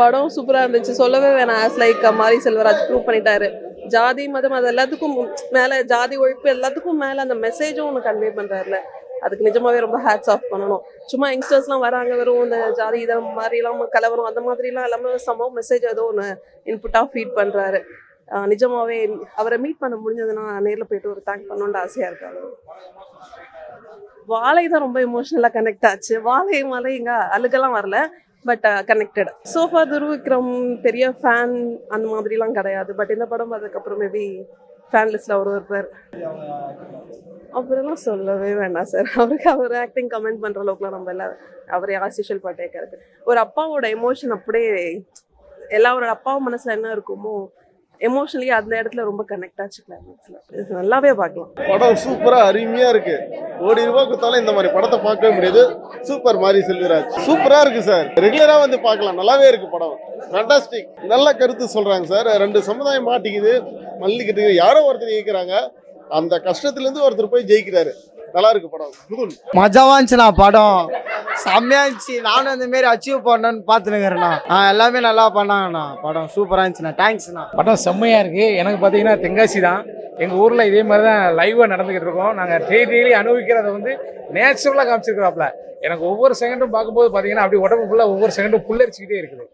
படம் சூப்பராக இருந்துச்சு. சொல்லவே வேணாம். ஆஸ் லைக் மாரி செல்வராஜ் ப்ரூவ் பண்ணிட்டாரு. ஜாதி மதம் அது எல்லாத்துக்கும் மேலே ஜாதி ஒழிப்பு எல்லாத்துக்கும் மேலே அந்த மெசேஜும் ஒன்று கன்வே பண்ணுறாருல அதுக்கு நிஜமாவே ரொம்ப ஹேட்ஸ் ஆஃப் பண்ணணும். சும்மா யங்ஸ்டர்ஸ்லாம் வராங்க வெறும் இந்த ஜாதி இதை மாதிரிலாம் கலவரம் அந்த மாதிரிலாம் எல்லாமே சம மெசேஜ் ஏதோ ஒன்று இன்புட்டாக ஃபீட் பண்ணுறாரு நிஜமாவே அவரை மீட் பண்ண முடிஞ்சதுன்னா நேரில் போயிட்டு ஒரு தேங்க் பண்ணணும்னு ஆசையாக இருக்காங்க வாழை தான் ரொம்ப எமோஷ்னலாக கனெக்ட் ஆச்சு. வாழை மலை இங்கே அழுகெல்லாம் வரல. பட் கனெக்டட் சோஃபா துருவிக்ரம் பெரிய ஃபேன் அந்த மாதிரிலாம் கிடையாது. பட் இந்த படம் பார்த்ததுக்கப்புறம் மேபி ஃபேன் லிஸ்ட்டில் அவர் ஒருத்தர் அப்புறம்லாம் சொல்லவே வேண்டாம் சார் அவருக்கு அவர் ஆக்டிங் கமெண்ட் பண்ணுற அளவுக்குலாம் நம்ம எல்லாம் அவர் பாட்டே பாட்டேக்காருக்கு ஒரு அப்பாவோட எமோஷன் அப்படியே எல்லாரோட அப்பாவும் மனசில் என்ன இருக்குமோ எமோஷனலி அந்த இடத்துல ரொம்ப கனெக்ட் ஆச்சு கிளைமேக்ஸில் நல்லாவே பார்க்கலாம். படம் சூப்பரா அருமையா இருக்கு. கோடி ரூபாய் கொடுத்தாலும் இந்த மாதிரி படத்தை பார்க்கவே முடியாது. சூப்பர் மாரி செல்வராஜ் சூப்பரா இருக்கு சார். ரெகுலரா வந்து பார்க்கலாம். நல்லாவே இருக்கு படம். ஃபேண்டாஸ்டிக் நல்ல கருத்து சொல்றாங்க சார். ரெண்டு சமுதாயம் மாட்டிக்குது. மல்லிக்கிட்டு யாரோ ஒருத்தர் ஜெயிக்கிறாங்க. அந்த கஷ்டத்துல இருந்து ஒருத்தர் போய் ஜெயிக்கிறாரு. நல்லா இருக்கு படம். மஜாவா இருந்துச்சுண்ணா படம். செம்மையா இருந்துச்சு. நானும் அந்த மாதிரி அச்சீவ் பண்ணணும்னு பார்த்துனுங்கிறேண்ணா ஆ எல்லாமே நல்லா பண்ணாங்கண்ணா. படம் சூப்பராக இருந்துச்சுண்ணா. தேங்க்ஸ்ண்ணா படம் செம்மையாக இருக்குது எனக்கு பார்த்தீங்கன்னா தென்காசி தான். எங்கள் ஊரில் இதே மாதிரி தான் லைவாக நடந்துக்கிட்டு இருக்கோம். நாங்கள் டெய்லி டெய்லி அனுபவிக்கிறத வந்து நேச்சுரலாக காமிச்சிருக்கிறாப்ல. எனக்கு ஒவ்வொரு செகண்டும் பார்க்கும்போது பார்த்தீங்கன்னா அப்படி உடம்பு ஃபுல்லாக ஒவ்வொரு செகண்டும் புல்லரிச்சிக்கிட்டே இருக்குது.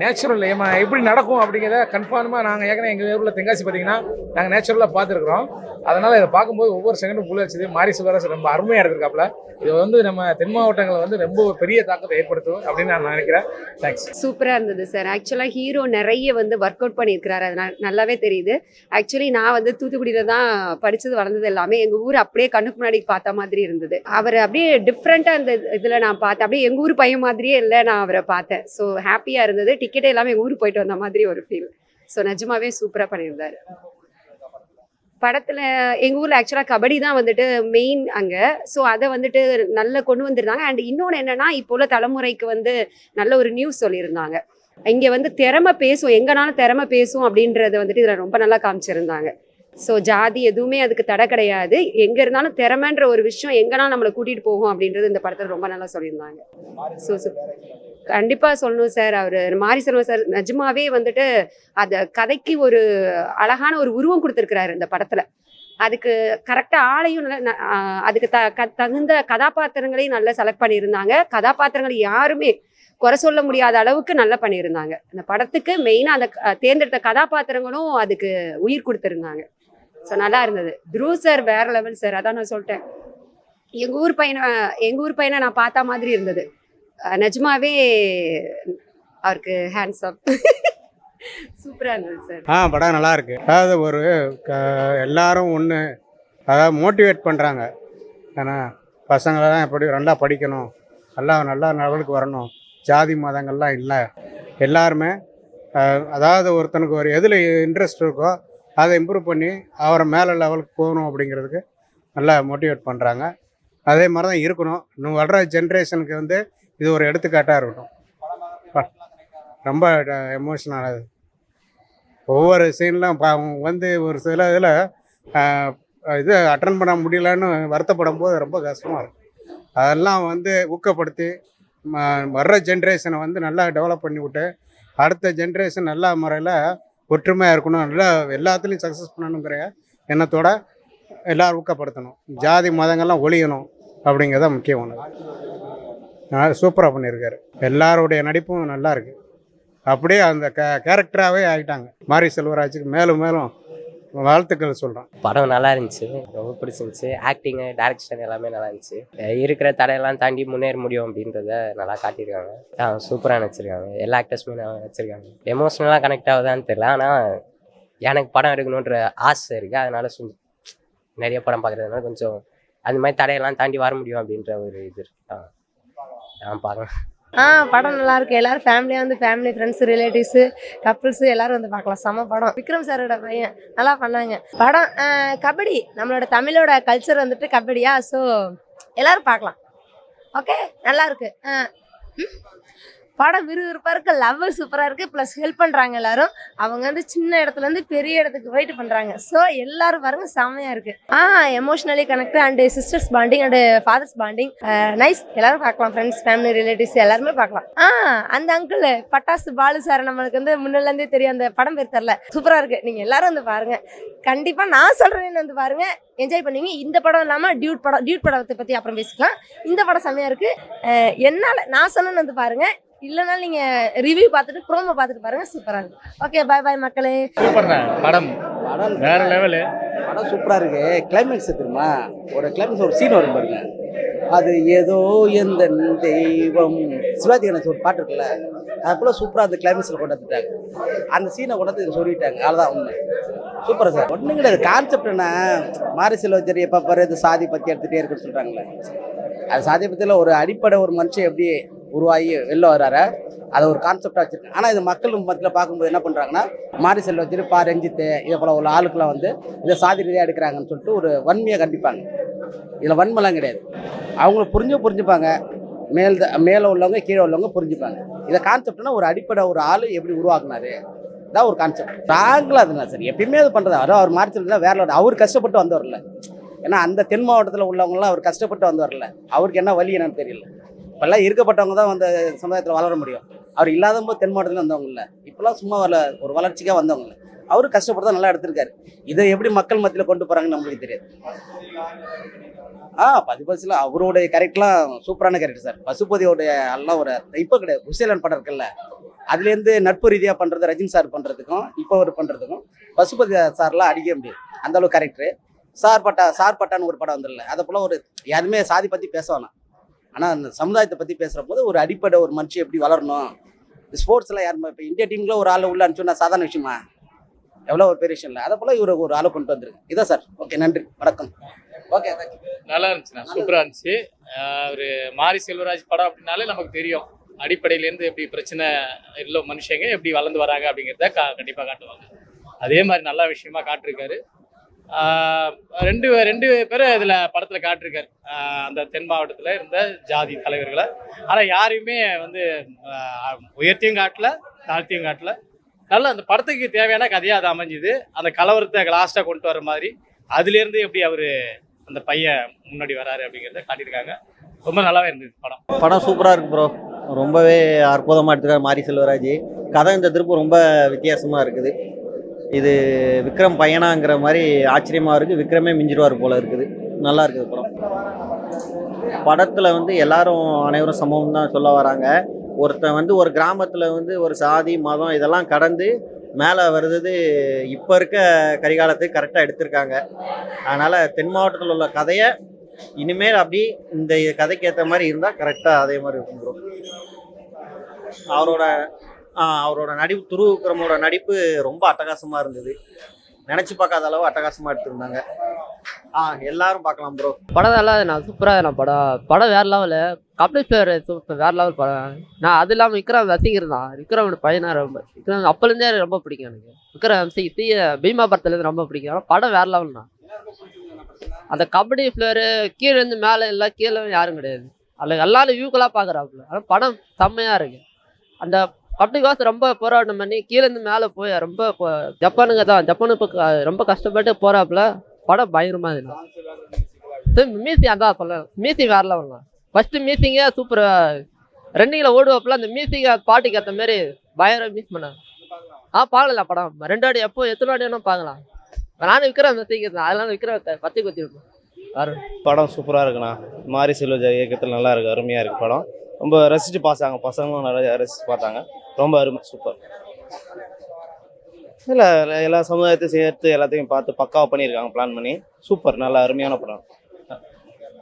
நேச்சுரல் ஏமா எப்படி நடக்கும் அப்படிங்கிறத கன்ஃபார்மாக நாங்கள் ஏற்கனவே எங்கள் ஊரில் தென்காசி பார்த்தீங்கன்னா நாங்கள் நேச்சுரலாக பார்த்துருக்குறோம். அதனால் இதை பார்க்கும்போது ஒவ்வொரு செகண்டும் புல்லரிச்சது மாரி சிவராஜ் ரொம்ப அருமையாக எடுத்திருக்காப்புல. இது வந்து நம்ம தென் மாவட்டங்களில் வந்து ரொம்ப பெரிய தாக்கத்தை ஏற்படுத்தும் அப்படின்னு நான் நினைக்கிறேன். தேங்க்ஸ் சூப்பராக இருந்தது சார் ஆக்சுவலாக ஹீரோ நிறைய வந்து ஒர்க் அவுட் பண்ணியிருக்கிறாரு. அது நல்லாவே தெரியுது. ஆக்சுவலி நான் வந்து தூத்துக்குடியில் தான் படித்தது வளர்ந்தது எல்லாமே. எங்கள் ஊர் அப்படியே கண்ணுக்கு முன்னாடி பார்த்த மாதிரி இருந்தது. அவர் அப்படியே டிஃப்ரெண்ட்டாக இருந்தது. இதில் நான் பார்த்தேன். அப்படியே எங்கள் ஊர் பையன் மாதிரியே இல்லை நான் அவரை பார்த்தேன். ஸோ ஹாப்பியாக இருந்தது. டிக்கெட்டே எல்லாமே எங்கள் ஊருக்கு போயிட்டு வந்த மாதிரி ஒரு ஃபீல் ஸோ நிஜமாவே சூப்பராக பண்ணியிருந்தார். படத்தில் எங்கள் ஊரில் ஆக்சுவலாக கபடி தான் வந்துட்டு மெயின் அங்கே. ஸோ அதை வந்துட்டு நல்லா கொண்டு வந்திருந்தாங்க. அண்ட் இன்னொன்று என்னென்னா இப்போ உள்ள தலைமுறைக்கு வந்து நல்ல ஒரு நியூஸ் சொல்லியிருந்தாங்க. இங்கே வந்து திறமை பேசும் எங்கனாலும் திறமை பேசும் அப்படின்றத வந்துட்டு இதில் ரொம்ப நல்லா காமிச்சிருந்தாங்க. ஸோ ஜாதி எதுவுமே அதுக்கு தடை கிடையாது. எங்கே இருந்தாலும் திறமைன்ற ஒரு விஷயம் எங்கனாலும் நம்மளை கூட்டிகிட்டு போகும் அப்படின்றது இந்த படத்தில் ரொம்ப நல்லா சொல்லியிருந்தாங்க. ஸோ கண்டிப்பாக சொல்லணும் சார் அவர் மாரி செல்வம் சார் நிஜமாவே வந்துட்டு அந்த கதைக்கு ஒரு அழகான ஒரு உருவம் கொடுத்துருக்கிறாரு இந்த படத்தில். அதுக்கு கரெக்டாக ஆளையும் நல்ல அதுக்கு த க தகுந்த கதாபாத்திரங்களையும் நல்லா செலக்ட் பண்ணியிருந்தாங்க. கதாபாத்திரங்கள் யாருமே குறை சொல்ல முடியாத அளவுக்கு நல்லா பண்ணியிருந்தாங்க. அந்த படத்துக்கு மெயினாக அந்த க- தேர்ந்தெடுத்த கதாபாத்திரங்களும் அதுக்கு உயிர் கொடுத்துருந்தாங்க. ஸோ நல்லா இருந்தது த்ரூ சார் வேற லெவல் சார் அதான் நான் சொல்லிட்டேன். எங்கள் ஊர் பையனை எங்கள் ஊர் பையனை நான் பார்த்தா மாதிரி இருந்தது. நிஜமாவே அவருக்கு ஹேண்ட்ஸ் அப் சூப்பராக இருந்தது சார் ஆ படம் நல்லா இருக்கு அதாவது ஒரு க எல்லாரும் ஒன்று அதாவது மோட்டிவேட் பண்ணுறாங்க ஏன்னா பசங்களை தான் எப்படி நல்லா படிக்கணும். நல்லா நல்லா லெவலுக்கு வரணும். ஜாதி மதங்கள்லாம் இல்லை. எல்லாருமே அதாவது ஒருத்தனுக்கு ஒரு எதில் இன்ட்ரெஸ்ட் இருக்கோ அதை இம்ப்ரூவ் பண்ணி அவரை மேலே லெவலுக்கு போகணும் அப்படிங்கிறதுக்கு நல்லா மோட்டிவேட் பண்ணுறாங்க அதே மாதிரி தான் இருக்கணும். இன்னும் வர்ற ஜென்ரேஷனுக்கு வந்து இது ஒரு எடுத்துக்காட்டாக இருக்கட்டும். ரொம்ப எமோஷனானது ஒவ்வொரு சீன்லாம் பா அவங்க வந்து ஒரு சில இதில் இது அட்டன் பண்ண முடியலன்னு வருத்தப்படும் போது ரொம்ப கஷ்டமாக இருக்கும் அதெல்லாம் வந்து ஊக்கப்படுத்தி வர்ற ஜென்ரேஷனை வந்து நல்லா டெவலப் பண்ணி விட்டு அடுத்த ஜென்ரேஷன் நல்ல முறையில் ஒற்றுமையாக இருக்கணும். நல்லா எல்லாத்துலேயும் சக்ஸஸ் பண்ணணுங்கிற எண்ணத்தோட எல்லாரும் ஊக்கப்படுத்தணும். ஜாதி மதங்கள்லாம் ஒழியணும் அப்படிங்கிறத முக்கியம் ஒன்று சூப்பராக பண்ணியிருக்காரு. எல்லாருடைய நடிப்பும் நல்லா இருக்கு. அப்படியே அந்த கே கேரக்டராகவே ஆகிட்டாங்க மாரி செல்வராஜுக்கு மேலும் மேலும் வாழ்த்துக்கள் சொல்கிறேன் படம் நல்லா இருந்துச்சு ரொம்ப பிடிச்சிருந்துச்சு. ஆக்டிங்கு டேரக்ஷன் எல்லாமே நல்லா இருந்துச்சு. இருக்கிற தடையெல்லாம் தாண்டி முன்னேற முடியும் அப்படின்றத நல்லா காட்டியிருக்காங்க. ஆ சூப்பராக நினச்சிருக்காங்க எல்லா ஆக்டர்ஸுமே நினச்சிருக்காங்க நடிச்சிருக்காங்க. எமோஷ்னலாக கனெக்ட் ஆகுதான்னு தெரியல ஆனால் எனக்கு படம் எடுக்கணுன்ற ஆசை இருக்குது அதனால சு நிறைய படம் பார்க்குறதுனால கொஞ்சம் அந்த மாதிரி தடையெல்லாம் தாண்டி வர முடியும் அப்படின்ற ஒரு இது இருக்கு. ஆ நான் பார்க்கலாம் ஆ படம் நல்லா இருக்கு எல்லாரும் ஃபேமிலியாக வந்து ஃபேமிலி ஃப்ரெண்ட்ஸ் ரிலேட்டிவ்ஸு கப்புள்ஸு எல்லாரும் வந்து பார்க்கலாம். செம படம். விக்ரம் சாரோட பையன். நல்லா பண்ணாங்க. படம் கபடி. நம்மளோட தமிழோட கல்ச்சர் வந்துட்டு கபடியா ஸோ எல்லாரும் பார்க்கலாம். ஓகே நல்லா இருக்கு. ஆ, படம் விறுவிறுப்பாக இருக்குது லவ் சூப்பராக இருக்குது ப்ளஸ் ஹெல்ப் பண்ணுறாங்க எல்லாரும். அவங்க வந்து சின்ன இடத்துலேருந்து பெரிய இடத்துக்கு போயிட்டு பண்ணுறாங்க ஸோ எல்லாரும் பாருங்க செம்மையாக இருக்குது ஆ emotionally connect and sisters bonding and fathers bonding nice எல்லாரும் பார்க்கலாம் ஃப்ரெண்ட்ஸ் ஃபேமிலி ரிலேட்டிவ்ஸ் எல்லாருமே பார்க்கலாம். ஆ அந்த அங்கிள் பட்டாசு பாலு சார் நம்மளுக்கு வந்து முன்னிலேருந்தே தெரியும் அந்த படம் பேர் தெரில சூப்பராக இருக்குது நீங்கள் எல்லாரும் வந்து பாருங்கள் கண்டிப்பாக நான் சொல்கிறேன்னு வந்து பாருங்கள் என்ஜாய் பண்ணுவீங்க. இந்த படம் இல்லாமல் டியூட் படம் டியூட் படத்தை பற்றி அப்புறம் பேசிக்கலாம். இந்த படம் செம்மையாக இருக்குது என்னால் நான் சொன்னேன்னு வந்து பாருங்கள் இல்லைனாலும் நீங்கள் ரிவ்யூ பார்த்துட்டு ப்ரோமோ பார்த்துட்டு பாருங்க சூப்பராக இருக்கு ஓகே பாய் பாய் மக்களே. சூப்பர் படம். படம் வேற லெவலு படம் சூப்பராக இருக்கு. கிளைமேக்ஸ் தெரியுமா? ஒரு கிளைமேக்ஸ் ஒரு சீன் வரும் பாருங்க. அது ஏதோ எந்த தெய்வம். சிவாஜி கணேசன் ஒரு பாட்டு இருக்குல்ல அது போல சூப்பராக அந்த கிளைமேக்ஸில் கொண்டு வந்துட்டாங்க அந்த சீனை கொண்டு வந்து சொல்லிட்டாங்க. அவ்வளோதான் உண்மை. சூப்பராக சார். ஒன்றும் கிடையாது. கான்செப்ட் என்ன? மாரி செல்வச்சரி எப்போ பாரு இது சாதி பற்றி எடுத்துகிட்டே இருக்குன்னு சொல்கிறாங்களே அது சாதி பற்றியில் ஒரு அடிப்படை ஒரு மனுஷன் எப்படி உருவாகி வெளில வர்றாரு அதை ஒரு கான்செப்டாக வச்சுருக்கேன் ஆனால் இது மக்கள் மத்தியில் பார்க்கும்போது என்ன பண்ணுறாங்கன்னா மாரி வச்சுட்டு பா ரஞ்சித்து இதை போல் உள்ள ஆளுக்கெல்லாம் வந்து இதை சாதி ரீதியாக எடுக்கிறாங்கன்னு சொல்லிட்டு ஒரு வன்மையை கண்டிப்பாங்க. இதில் வன்மைலாம் கிடையாது. அவங்கள புரிஞ்சு புரிஞ்சுப்பாங்க. மேல் மேலே உள்ளவங்க கீழே உள்ளவங்க புரிஞ்சுப்பாங்க. இதை கான்செப்ட்னா ஒரு அடிப்படை ஒரு ஆள் எப்படி உருவாக்குனாரு? தான் ஒரு கான்செப்ட் ஸ்ட்ராங்கில் அதுனா சரி. எப்பயுமே அது பண்ணுறது அவர் அவர் மார்ச்சல் வேற அவர் கஷ்டப்பட்டு வந்தவர்ல. ஏன்னா அந்த தென் மாவட்டத்தில் உள்ளவங்களாம் அவர் கஷ்டப்பட்டு வந்தவர்ல. அவருக்கு என்ன வழி என்னன்னு தெரியல. இப்போல்லாம் இருக்கப்பட்டவங்க தான் அந்த சமுதாயத்தில் வளர முடியும். அவர் இல்லாத போது தென் மாவட்டத்தில் வந்தவங்க இல்லை. இப்போல்லாம் சும்மா வரல ஒரு வளர்ச்சிக்காக வந்தவங்க இல்லை. அவரு கஷ்டப்பட்டு நல்லா எடுத்திருக்காரு. இதை எப்படி மக்கள் மத்தியில் கொண்டு போகிறாங்கன்னு நம்மளுக்கு தெரியாது. ஆ பசுபதியில் அவருடைய கரெக்ட்லாம் சூப்பரான கரெக்ட் சார். பசுபதியோடைய எல்லாம் ஒரு இப்போ கிடையாது. குசேலன் படம் இருக்குல்ல. அதுலேருந்து நட்பு ரீதியாக பண்ணுறது ரஜினி சார் பண்ணுறதுக்கும் இப்போ அவர் பண்ணுறதுக்கும் பசுபதி சார்லாம் அடிக்க முடியாது. அந்த அளவு சார் பட்டா சார் பட்டான்னு ஒரு படம் வந்துடல அதை போல் ஒரு யாருமே சாதி பற்றி பேச வேணாம். ஆனால் அந்த சமுதாயத்தை பற்றி பேசுகிற போது ஒரு அடிப்படை ஒரு மனுஷன் எப்படி வளரணும்? ஸ்போர்ட்ஸில் யார் இப்போ இந்தியா டீமுக்குள்ள ஒரு ஆள் உள்ள அனுப்பிச்சோன்னா சாதாரண விஷயமா? எவ்வளோ ஒரு பெரிய விஷயம் இல்லை. அதை போல் இவர் ஒரு ஆளை கொண்டு வந்துருக்கு. இதான் சார் ஓகே நன்றி. வணக்கம். ஓகே நல்லா இருந்துச்சுண்ணா சூப்பராக இருந்துச்சு. ஒரு மாரி செல்வராஜ் படம் அப்படின்னாலே நமக்கு தெரியும். அடிப்படையிலேருந்து எப்படி பிரச்சனை இல்லை மனுஷங்க எப்படி வளர்ந்து வராங்க அப்படிங்கிறத கா கண்டிப்பாக காட்டுவாங்க. அதே மாதிரி நல்ல விஷயமா காட்டிருக்காரு. ரெண்டு ரெண்டு பேர் இதில் படத்தில் காட்டிருக்காரு. அந்த தென் மாவட்டத்தில் இருந்த ஜாதி தலைவர்களை. ஆனால் யாரையுமே வந்து உயர்த்தியும் காட்டல தாழ்த்தியும் காட்டல. நல்லா அந்த படத்துக்கு தேவையான கதையாக அது அமைஞ்சுது. அந்த கலவரத்தை லாஸ்ட்டாக கொண்டு வர மாதிரி அதுலேருந்து எப்படி அவர் அந்த பையன் முன்னாடி வராரு அப்படிங்கிறத காட்டியிருக்காங்க. ரொம்ப நல்லாவே இருந்தது படம். படம் சூப்பராக இருக்கு ப்ரோ ரொம்பவே அற்புதமாக எடுத்துருக்காரு மாரி செல்வராஜ். கதை இந்த திருப்பு ரொம்ப வித்தியாசமாக இருக்குது. இது விக்ரம் பையனாங்கிற மாதிரி ஆச்சரியமாக இருக்குது விக்ரமே மிஞ்சிருவார் போல இருக்குது. நல்லா இருக்குது படம். படத்தில் வந்து எல்லாரும் அனைவரும் சமம் தான் சொல்ல வராங்க. ஒருத்தன் வந்து ஒரு கிராமத்தில் வந்து ஒரு சாதி மதம் இதெல்லாம் கடந்து மேலே வருது இப்போ இருக்க கரிகாலத்துக்கு கரெக்டாக எடுத்திருக்காங்க. அதனால் தென் மாவட்டத்தில் உள்ள கதையை இனிமேல் அப்படி இந்த கதைக்கு ஏற்ற மாதிரி இருந்தால் கரெக்டாக அதே மாதிரி இருக்கும் அவரோட அவரோட நடிப்பு துரு விக்ரமோட நடிப்பு ரொம்ப அட்டகாசமாக இருந்தது. நினச்சி பார்க்காத அளவு அட்டகாசமாக எடுத்திருந்தாங்க. ஆ எல்லாரும் பார்க்கலாம் ப்ரோ படம் நல்லா நான் சூப்பராக நான் படம் படம் வேற லெவலு கபில் பேர் சூப்பர் வேற லெவல் படம். நான் அது இல்லாமல் விக்ரம் ரசிகர் தான். விக்ரமோட பையனாக ரொம்ப விக்ரம் அப்போலேருந்தே எனக்கு ரொம்ப பிடிக்கும் எனக்கு. விக்ரம் சி சி பீமா படத்துலேருந்து ரொம்ப பிடிக்கும். ஆனால் படம் வேற லெவல் தான். அந்த கபடி ஃப்ளேவரு கீழே இருந்து மேலே எல்லாம் கீழே யாரும் கிடையாது. அதில் எல்லாரும் வியூக்கெல்லாம் பார்க்குறாப்புல. ஆனால் படம் செம்மையாக இருக்குது அந்த கபடிக்காசு ரொம்ப போராட்டம் பண்ணி கீழேருந்து மேலே போய் ரொம்ப ஜப்பானுங்க தான். ஜப்பானு இப்போ ரொம்ப கஷ்டப்பட்டு போறாப்புல. படம் பயங்கரமாக இருந்தது மீசி அதான் சொல்ல மீசி வேற லெவல் தான் ஃபர்ஸ்ட் மீசிங்கே சூப்பர் ரன்னிங்கில் ஓடுவாப்புல அந்த மியூசிக் பாட்டுக்கு ஏற்ற மாதிரி பயங்கரம் மிஸ் பண்ணாங்க. ஆ பார்க்கலாம் படம். ரெண்டு ஆடி எப்போ எத்தனை வாட்டி வேணா பார்க்கலாம் நானும் விக்ரம் ரசிக்கிறேன் அதெல்லாம் விக்ரம் பத்தி குத்திருப்பேன் வேற படம் சூப்பராக இருக்குண்ணா. மாரி செல்வஜா இயக்கத்தில் நல்லா இருக்கு அருமையாக இருக்கு படம். ரொம்ப ரசித்து பார்த்தாங்க பசங்களும் நிறைய ரசித்து பார்த்தாங்க ரொம்ப அருமை சூப்பர். இல்லை எல்லா சமுதாயத்தையும் சேர்த்து எல்லாத்தையும் பார்த்து பக்காவாக பண்ணியிருக்காங்க பிளான் பண்ணி. சூப்பர் நல்லா அருமையான படம்.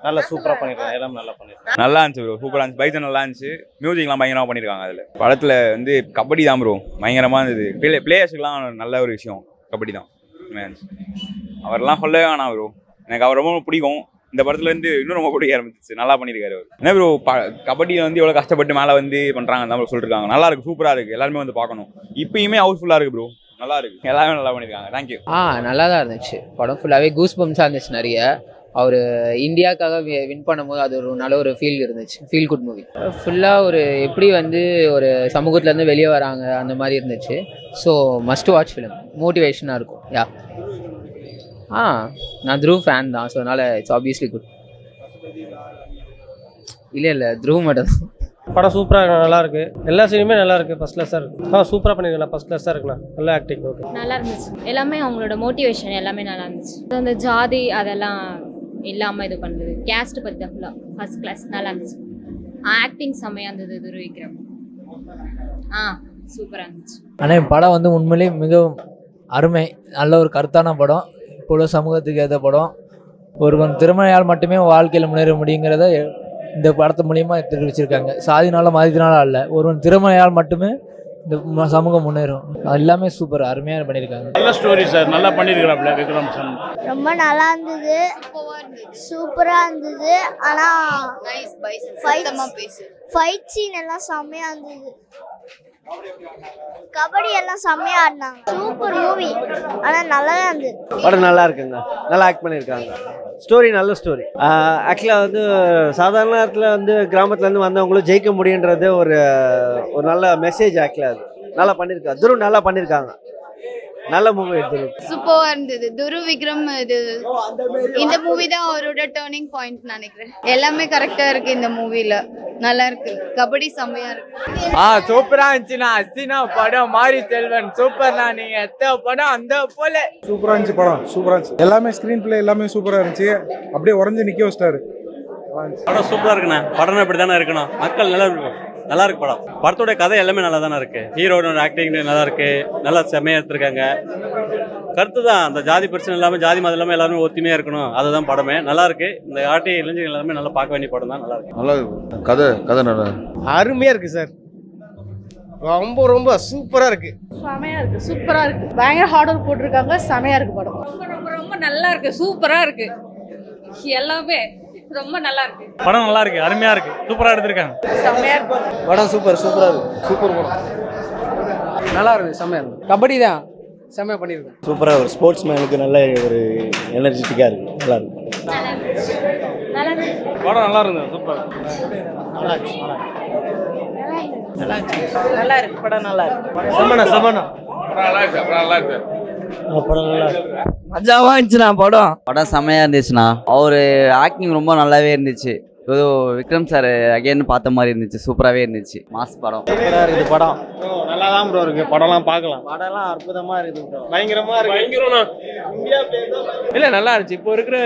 நல்லா சூப்பராக பண்ணியிருக்காங்க எல்லாம் நல்லா பண்ணியிருக்காங்க. நல்லா இருந்துச்சு ப்ரோ சூப்பராக இருந்துச்சு. பைத்தன் நல்லா இருந்துச்சு. மியூசிக்லாம் பயங்கரமாக பண்ணியிருக்காங்க அதில். படத்தில் வந்து கபடி தான் ப்ரோ பயங்கரமாக இருந்தது. பிளே பிளேயர்ஸுக்குலாம் நல்ல ஒரு விஷயம். கபடி தான். அவர்லாம் இருந்துச்சு. சொல்லவே வேணாம் ப்ரோ எனக்கு அவர் ரொம்ப பிடிக்கும். இந்த படத்துல இருந்து இன்னும் ரொம்ப பிடிக்க ஆரம்பிச்சிச்சு நல்லா பண்ணியிருக்காரு அவர். என்ன ப்ரோ கபடியில் வந்து எவ்வளோ கஷ்டப்பட்டு மேலே வந்து பண்ணுறாங்க தான் சொல்லிருக்காங்க. நல்லா இருக்கு சூப்பராக இருக்கு. எல்லாருமே வந்து பார்க்கணும். இப்பயுமே ஹவுஸ்ஃபுல்லாக இருக்கு ப்ரோ நல்லா இருக்கு. எல்லாமே நல்லா பண்ணியிருக்காங்க. தேங்க்யூ ஆ நல்லா தான் இருந்துச்சு. படம் ஃபுல்லாகவே கூஸ் பம்ஸாக இருந்துச்சு நிறைய. அவர் இந்தியாவுக்காக வின் பண்ணும்போது அது ஒரு நல்ல ஒரு ஃபீல் இருந்துச்சு. ஃபீல் குட் மூவி ஃபுல்லாக ஒரு எப்படி வந்து ஒரு சமூகத்துலேருந்து வெளியே வராங்க அந்த மாதிரி இருந்துச்சு. ஸோ மஸ்ட் வாட்ச் ஃபிலிம் மோட்டிவேஷனாக இருக்கும். யா ஆ நான் த்ரூ ஃபேன் தான் ஸோ அதனால் இட்ஸ் ஆப்வியஸ்லி குட் இல்லை இல்லை த்ரூ மட்டும் தான். படம் சூப்பராக நல்லா இருக்கு. எல்லா சீனுமே நல்லா இருக்கு ஃபர்ஸ்ட் கிளாஸாக இருக்கு. ஆ சூப்பராக பண்ணிருக்கலாம் ஃபர்ஸ்ட் கிளாஸாக இருக்குண்ணா. நல்ல ஆக்டிங் ஓகே நல்லா இருந்துச்சு. எல்லாமே அவங்களோட மோட்டிவேஷன் எல்லாமே நல்லா இருந்துச்சு. அந்த ஜாதி அதெல்லாம் இல்லாமல் இது பண்ணுறது கேஸ்ட் பற்றி தான் ஃபுல்லாக ஃபர்ஸ்ட் கிளாஸ் நல்லா இருந்துச்சு. ஆக்டிங் செம்மையாக இருந்தது துருவிக்ரம் ஆ சூப்பராக இருந்துச்சு. ஆனால் படம் வந்து உண்மையிலேயே மிகவும் அருமை. நல்ல ஒரு கருத்தான படம். இப்போ சமூகத்துக்கு ஏற்ற படம் ஒருவன் திறமையால் மட்டுமே வாழ்க்கையில் முன்னேற முடியுங்கிறத இந்த படத்து மூலியமாக தெரிவிச்சிருக்காங்க. சாதினால மதத்தினால அல்ல. ஒருவன் திறமையால் மட்டுமே இந்த சமூகம் முன்னேறும். அது எல்லாமே சூப்பர் அருமையாக பண்ணியிருக்காங்க. நல்ல ஸ்டோரி சார் நல்லா பண்ணியிருக்கிறாப்ல விக்ரம் சார் ரொம்ப நல்லா இருந்தது. சூப்பராக இருந்தது. ஆனால் ஃபைட் சீன் எல்லாம் செம்மையாக இருந்தது. கபடி எல்லாம் செம்மையா ஆடினாங்க. சூப்பர் மூவி ஆனா நல்லா தான் இருந்தது. படம் நல்லா இருக்குங்க. நல்லா ஆக்ட் பண்ணியிருக்காங்க. ஸ்டோரி நல்ல ஸ்டோரி ஆக்சுவலாக வந்து சாதாரண நேரத்தில் வந்து கிராமத்துலேருந்து வந்தவங்களும் ஜெயிக்க முடியுன்றது ஒரு ஒரு நல்ல மெசேஜ் ஆக்சுவலாக அது. நல்லா பண்ணியிருக்காங்க துருவ் நல்லா பண்ணியிருக்காங்க. நல்ல மூவி துரு சூப்பராக இருந்தது. துரு விக்ரம் இது. இந்த மூவி தான் அவரோட டேர்னிங் பாயிண்ட் நினைக்கிறேன். எல்லாமே கரெக்டாக இருக்கு இந்த மூவியில் நல்லா இருக்கு. கபடி செம்மையாக இருக்கு. ஆ சூப்பராக இருந்துச்சுண்ணா. அசினா படம் மாரி செல்வன். சூப்பர்ண்ணா நீங்கள் எத்த படம்? அந்த போல. சூப்பராக இருந்துச்சு படம். சூப்பராக இருந்துச்சு. எல்லாமே ஸ்க்ரீன் பிளே எல்லாமே சூப்பராக இருந்துச்சு. அப்படியே உறைஞ்சு நிற்க வச்சிட்டாரு. படம் சூப்பராக இருக்குண்ணே. படம் இப்படி தானே இருக்கணும். மக்கள் நல்லா இருக்கும் நல்லா இருக்கு படம். படத்தோட கதை எல்லாமே நல்லா தானே இருக்கு. ஹீரோட ஆக்டிங் நல்லா இருக்கு நல்லா செம்மையாக எடுத்திருக்காங்க. கருத்து தான். அந்த ஜாதி பிரச்சனை இல்லாமல் ஜாதி மதம் இல்லாமல் எல்லாருமே ஒத்துமையாக இருக்கணும். அதுதான் படமே. நல்லா இருக்கு இந்த ஆட்டி இளைஞர்கள் எல்லாமே நல்லா பார்க்க வேண்டிய படம் தான். நல்லா இருக்கு நல்லா இருக்கு கதை கதை நல்லா அருமையாக இருக்கு சார். ரொம்ப ரொம்ப சூப்பராக இருக்கு. செமையாக இருக்கு. சூப்பராக இருக்கு. பயங்கர ஹார்ட் ஒர்க் போட்டிருக்காங்க. செமையாக இருக்கு படம். ரொம்ப ரொம்ப ரொம்ப நல்லா இருக்கு. சூப்பரா இருக்கு. எல்லாமே ரொம்ப நல்லா இருக்கு. படம் நல்லா இருக்கு அருமையா இருக்கு. சூப்பரா எடுத்திருக்காங்க. செம்மையா இருக்கு. படம் சூப்பர் சூப்பராக இருக்கு. சூப்பர் படம். நல்லா இருக்கு செம்மையாக இருக்கு. கபடி தான். செம்மையாக பண்ணியிருக்கேன் சூப்பராக ஒரு ஸ்போர்ட்ஸ் மேனுக்கு நல்ல ஒரு எனர்ஜெட்டிக்காக இருக்கு. நல்லா இருக்கு. படம் நல்லா இருந்தது சூப்பர் நல்லா இருக்கு படம் நல்லா இருக்கு. செம்மண்ணா செம்மண்ணா நல்லா இருக்கு. அப்புறம் நல்லா இருக்கு படம் நல்லா இருக்கு. மஜாவாக இருந்துச்சுண்ணா படம். படம் செம்மையாக இருந்துச்சுண்ணா. அவர் ஆக்டிங் ரொம்ப நல்லாவே இருந்துச்சு. ஏதோ விக்ரம் சார் அகைன் பார்த்த மாதிரி இருந்துச்சு. சூப்பராகவே இருந்துச்சு. மாஸ் படம். சூப்பராக இருக்குது படம். நல்லா தான் ப்ரோ இருக்கு. படம்லாம் பார்க்கலாம். படம்லாம் அற்புதமாக இருக்குது bro. பயங்கரமாக இருக்கு. தான் இல்லை நல்லா இருந்துச்சு. இப்போ இருக்கிற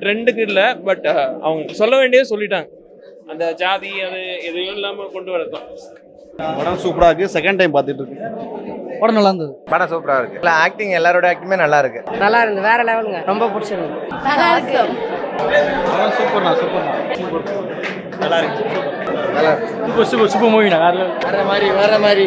ட்ரெண்டுக்கு இல்லை பட் அவங்க சொல்ல வேண்டியது சொல்லிட்டாங்க. அந்த ஜாதி அது எதையும் இல்லாமல் கொண்டு வரதான் படம் சூப்பராக இருக்கு. செகண்ட் டைம் பார்த்துட்டு இருக்கு படம் நல்லா இருந்தது. படம் சூப்பராக இருக்கு. இல்லை ஆக்டிங் எல்லாரோட ஆக்டிங்குமே நல்லா இருக்கு. நல்லா இருந்து வேற லெவலுங்க ரொம்ப பிடிச்சிருந்து நல்லா இருக்கு. சூப்பர்ண்ணா சூப்பர்ண்ணா சூப்பர் சூப்பர் சூப்பர் மூவிண்ணா வேற மாதிரி வேற மாதிரி.